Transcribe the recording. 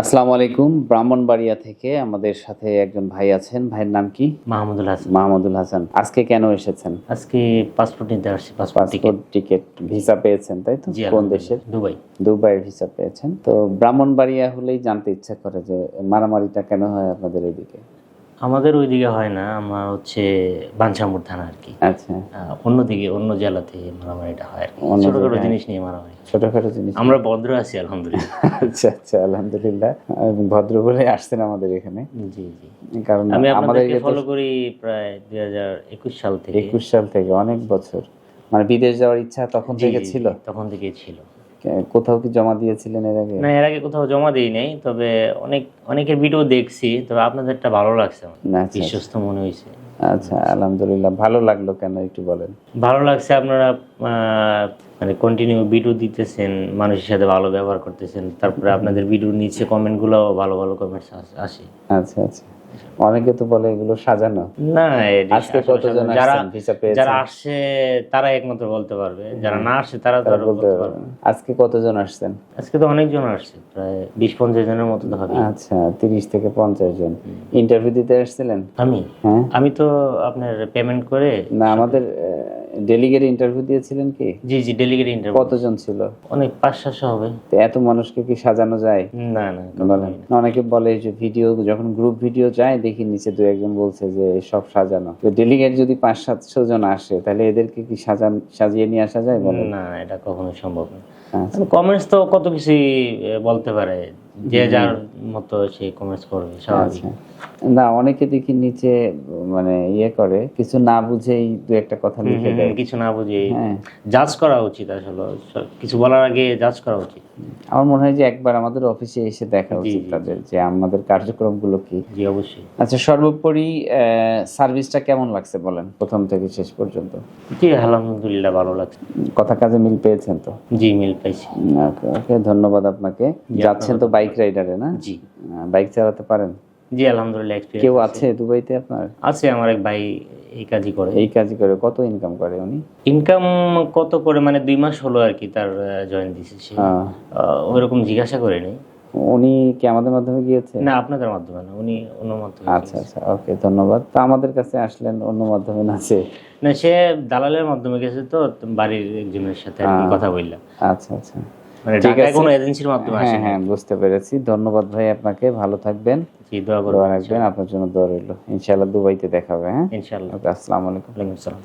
আসসালামু আলাইকুম। ব্রাহ্মণবাড়িয়া থেকে আমাদের সাথে একজন ভাই আছেন। ভাইয়ের নাম কি? মাহমুদুল হাসান। মাহমুদুল হাসান। আজকে কেন এসেছেন? আজকে পাসপোর্ট নিতে আসছি পাসপোর্ট টিকিট ভিসা পেয়েছেন তাই তো? কোন দেশের? দুবাই। দুবাইয়ের ভিসা পেয়েছেন। তো ব্রাহ্মণবাড়িয়া হলেই জানতে ইচ্ছা করে যে মারামারিটা কেন হয় আপনাদের এদিকে? আমাদের ওইদিকে হয় না আমার হচ্ছে বাঞ্ছামুর থানা আর কি। আচ্ছা। অন্যদিকে অন্য জেলাতে মারামারিটা হয় আর কি। ছোটখাটো জিনিস নিয়ে মারামারি। ছোটখাটো জিনিস। আমরা ভদ্র আছি আলহামদুলিল্লাহ। আচ্ছা আচ্ছা আলহামদুলিল্লাহ। ভদ্র বলে আসছেন আমাদের এখানে। জি জি। কারণ আমি আপনাদেরকে ফলো করি প্রায় দুই হাজার একুশ সাল থেকে। একুশ সাল থেকে অনেক বছর। মানে বিদেশ যাওয়ার ইচ্ছা তখন থেকে ছিল? তখন থেকে ছিল। কোথাও কি জমা দিয়েছিলেন এর আগে? না এর আগে কোথাও জমা দিই নাই তবে অনেক অনেকের ভিডিও দেখছি তবে আপনাদেরটা ভালো লাগছে আচ্ছা বিশ্বস্ত মনে হয়েছে। আচ্ছা আলহামদুলিল্লাহ ভালো লাগল কেন একটু বলেন? ভালো লাগছে আপনারা আহ, মানে কন্টিনিউ ভিডিও দিতেছেন মানুষের সাথে ভালো ব্যবহার করতেছেন তারপরে আপনাদের ভিডিওর নিচে কমেন্টগুলো ভালো ভালো কমেন্টস আসে। আচ্ছা আচ্ছা। অনেকে তো বলে এগুলো সাজানো। না আজকে কত কতজন যারা ভিসা পেয়েছে যারা আসছে তারা একমাত্র বলতে পারবে। যারা না আসছে তারা তো বলতে পারবে। আজকে কতজন আসছেন? আজকে তো অনেকজন আসছে প্রায় বিশ পঞ্চাশ জনের মতো হবে আচ্ছা তিরিশ থেকে পঞ্চাশ জন। ইন্টারভিউ দিতে আসছিলেন? আমি? হ্যাঁ। আমি তো আপনার পেমেন্ট করে না আমাদের ডেলিগেট ইন্টারভিউ দিয়েছিলেন কি? জি জি ডেলিগেট ইন্টারভিউ কতজন ছিল? অনেক পাঁচ সাতশো হবে। তো এত মানুষকে কি সাজানো যায়? না না বলেন অনেকে বলে যে ভিডিও যখন গ্রুপ ভিডিও যায় দেখি নিচে দু একজন বলছে যে সব সাজানো। তো ডেলিগেট যদি পাঁচ সাতশো জন আসে তাহলে এদেরকে কি সাজান সাজিয়ে নিয়ে আসা যায় বলেন? না এটা কখনো সম্ভব না। আচ্ছা। কমেন্টস তো কত কিছুই বলতে পারে। যে যার মতো সে কমেন্টস করবে স্বাভাবিক। আচ্ছা। না অনেকে দেখি নিচে মানে ইয়ে করে কিছু না বুঝেই দু একটা কথা লিখে দেয়। কিছু না বুঝে হ্যাঁ। জাজ করা উচিত আসলে কিছু বলার আগে জাজ করা উচিত। আমার মনে হয় যে একবার আমাদের অফিসে এসে দেখা উচিত তাদের যে আমাদের কার্যক্রমগুলো কি। জি অবশ্যই। আচ্ছা সর্বোপরি সার্ভিসটা কেমন লাগছে বলেন প্রথম থেকে শেষ পর্যন্ত? জি আলহামদুলিল্লাহ ভালো লাগছে। কথা কাজে মিল পেয়েছেন তো? জি মিল পাইছি ওকে ওকে ধন্যবাদ আপনাকে। যাচ্ছেন তো বাইক রাইডারে না? জি। বাইক চালাতে পারেন? জি আলহামদুলিল্লাহ এক্সপিরিয়েন্স কেউ আছে। দুবাইতে আপনার? আছে আমার এক ভাই এই কাজই করে। এই কাজই করে কত ইনকাম করে উনি? ইনকাম কত করে মানে দুই মাস হলো আর কি তার জয়েন দিছে সে। আহ, ওইরকম জিজ্ঞাসা করে নেই। উনি কি আমাদের মাধ্যমে গিয়েছে? না আপনাদের মাধ্যমে না উনি অন্য মাধ্যমে আচ্ছা আচ্ছা ওকে ধন্যবাদ। তো আমাদের কাছে আসলেন অন্য মাধ্যমে না আছে না সে দালালের মাধ্যমে গেছে তো বাড়ির একজনের সাথে কথা বললাম। আচ্ছা আচ্ছা। ঠিক আছে। কোনো এজেন্সির মাধ্যমে হ্যাঁ হ্যাঁ বুঝতে পেরেছি। ধন্যবাদ ভাই আপনাকে ভালো থাকবেন। জি দোয়া রাখবেন আপনার জন্য দোয়া রইল। ইনশাআল্লাহ দুবাইতে দেখা হবে হ্যাঁ? ইনশাআল্লাহ ওকে আসসালামু আলাইকুম। ওয়ালাইকুম আসসালাম।